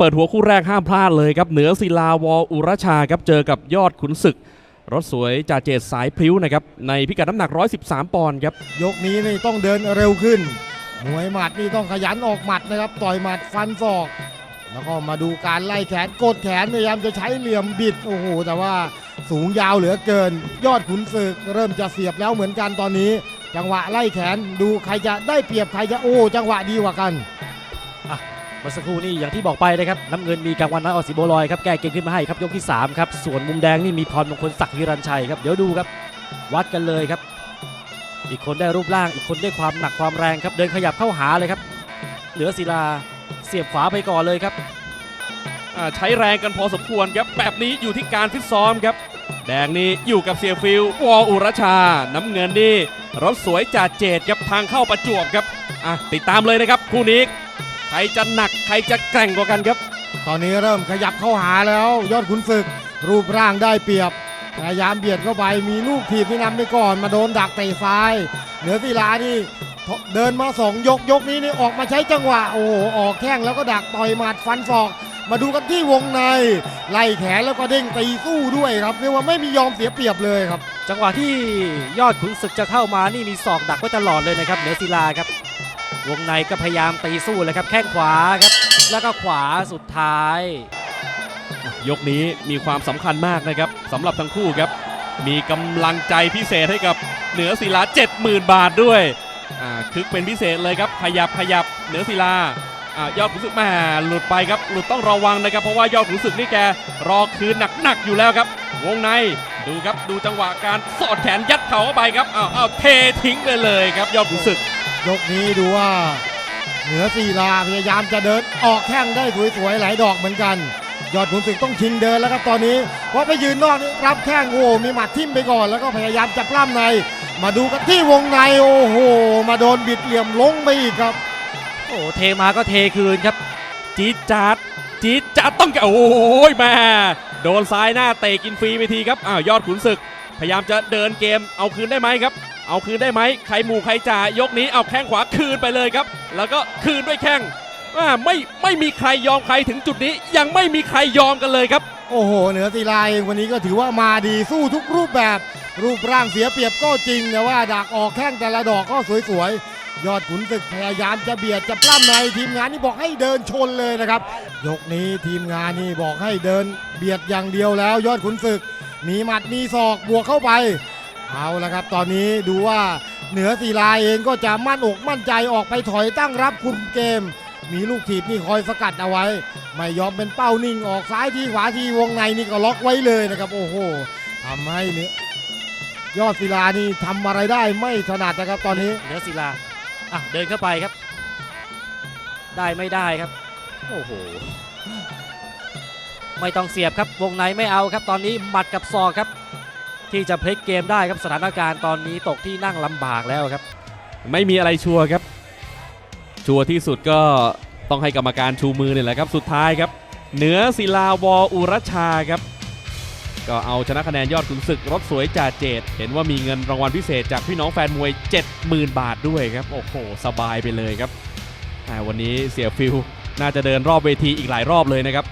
เปิดหัวคู่แรกห้ามพลาดเลยครับ เหนือศิลาวออุรชาครับ เจอกับยอดขุนศึก รถสวยจ่าเจตสายพริ้วนะครับ ในพิกัดน้ำหนัก 113 ปอนด์ครับ ยกนี้นี่ต้องเดินเร็วขึ้น มวยหมัดนี่ต้องขยันออกหมัดนะครับ ต่อยหมัดฟันศอก แล้วก็มาดูการไล่แขนกดแขนพยายามจะใช้เหลี่ยมบิด โอ้โห แต่ว่าสูงยาวเหลือเกิน ยอดขุนศึกเริ่มจะเสียบแล้วเหมือนกันตอนนี้ จังหวะไล่แขนดูใครจะได้เปรียบใครจะโอ้จังหวะดีกว่ากันเมื่อสักครู่นี่อย่างที่บอกไปนะครับน้ำเงินมีกลางวันน้อยออสิโบลอยครับแก้เกมขึ้นมาให้ครับยกที่3ครับส่วนมุมแดงนี่มีพรมงคลศักดิ์ฮิรันชัยครับเดี๋ยวดูครับ วัดกันเลยครับ อีกคนได้รูปร่างอีกคนได้ความหนักความแรงครับเดินขยับเข้าหาเลยครับ เหลือศิลาเสียบขวาไปก่อนเลยครับใช้แรงกันพอสมควรครับแบบนี้อยู่ที่การฟิตซ้อมครับ แดงนี่อยู่กับเสียฟิลวออุรชา น้ำเงินนี่รถสวยจ่าเจตครับทางเข้าประจวบครับอะติดตามเลยนะครับคู่นี้ รจะหนักใครจะแกร่งกว่ากันครับ ตอนนี้เริ่มขยับเข้าหาแล้ว ยอดขุนศึก รูปร่างได้เปรียบพยายามเบียดเข้าไปมีลูกถีบที่นำไปก่อนมาโดนดักเตะซ้าย เหนือศิลานี่เดินมาสองยกยกนี้นี่ออกมาใช้จังหวะโอ้โหออกแข้งแล้วก็ดักต่อยหมัดฟันศอก มาดูกันที่วงใน ไล่แขนแล้วก็เด้งตีสู้ด้วยครับเรียกว่าไม่มียอมเสียเปรียบเลยครับ จังหวะที่ยอดขุนศึกจะเข้ามานี่มีศอกดักไว้ตลอดเลยนะครับเหนือศิลาครับ วงในก็พยายามตีสู้เลยครับ แข้งขวาครับ แล้วก็ขวาสุดท้าย ยกนี้มีความสำคัญมากนะครับสำหรับทั้งคู่ครับ มีกำลังใจพิเศษให้กับเหนือศิลา 70,000 บาทด้วยอ่าคึกเป็นพิเศษเลยครับขยับขยับเหนือศิลาอ่ายอดขุนศึกแม่หลุดไปครับหลุดต้องระวังนะครับ เพราะว่ายอดขุนศึกนี่แกรอคืนหนักๆอยู่แล้วครับ วงในดูครับดูจังหวะการสอดแขนยัดเข่าเข้าไปครับอ้าวอ้าวเททิ้งไปเลยครับยอดขุนศึก ยกนี้ดูว่า เหนือศิลาพยายามจะเดินออกแข้งได้สวยๆหลายดอกเหมือนกัน ยอดขุนศึกต้องชิงเดินแล้วครับตอนนี้เพราะไปยืนนอกนี่รับแข้งโอ้โหมีหมัดทิ่มไปก่อนแล้วก็พยายามจะปล้ำใน มาดูกันที่วงในโอ้โหมาโดนบิดเหลี่ยมลงไปอีกครับ โอ้เทมาก็เทคืนครับ จี๊ดจัดจี๊ดจัดต้องแกโอ้ยแม่โดนซ้ายหน้าเตะกินฟรีไปทีครับอ้าวยอดขุนศึก พยายามจะเดินเกมเอาคืนได้ไหมครับ เอาคืนได้ไหมใครหมู่ใครจ่ายกนี้เอาแข้งขวาคืนไปเลยครับ แล้วก็คืนด้วยแข้งไม่ไม่มีใครยอมใครถึงจุดนี้ ยังไม่มีใครยอมกันเลยครับ โอ้โห เหนือศิลาเองวันนี้ก็ถือว่ามาดีสู้ทุกรูปแบบ รูปร่างเสียเปรียบก็จริงแต่ว่าดักออกแข้งแต่ละดอกก็สวยๆ ยอดขุนศึกพยายามจะเบียดจะปล้ำในทีมงานนี่บอกให้เดินชนเลยนะครับ ยกนี้ทีมงานนี่บอกให้เดินเบียดอย่างเดียวแล้ว ยอดขุนศึก มีหมัดมีศอกบวกเข้าไป เอาละครับ ตอนนี้ดูว่าเหนือศิลาเองก็จะมั่นอกมั่นใจออกไปถอยตั้งรับคุมเกม มีลูกถีบนี่คอยสกัดเอาไว้ ไม่ยอมเป็นเป้านิ่งออกซ้ายทีขวาทีวงในนี่ก็ล็อกไว้เลยนะครับ โอ้โหทำให้เนื้อยอดศิลานี่ทำอะไรได้ไม่ถนัดนะครับตอนนี้เหนือศิลาอะเดินเข้าไปครับ ได้ไม่ได้ครับ โอ้โหไม่ต้องเสียบครับวงในไม่เอาครับ ตอนนี้หมัดกับศอกครับ ที่จะพลิกเกมได้ครับสถานการณ์ตอนนี้ตกที่นั่งลำบากแล้วครับ ไม่มีอะไรชัวร์ครับ ชัวร์ที่สุดก็ต้องให้กรรมการชูมือเนี่ยแหละครับ สุดท้ายครับ เหนือศิลาวออุรชาครับ ก็เอาชนะคะแนนยอดขุนศึกรถสวยจ่าเจตเห็นว่ามีเงินรางวัลพิเศษจากพี่น้องแฟนมวย 70,000 บาทด้วยครับโอ้โหสบายไปเลยครับอ่วันนี้เสียฟิลน่าจะเดินรอบเวทีอีกหลายรอบเลยนะครับ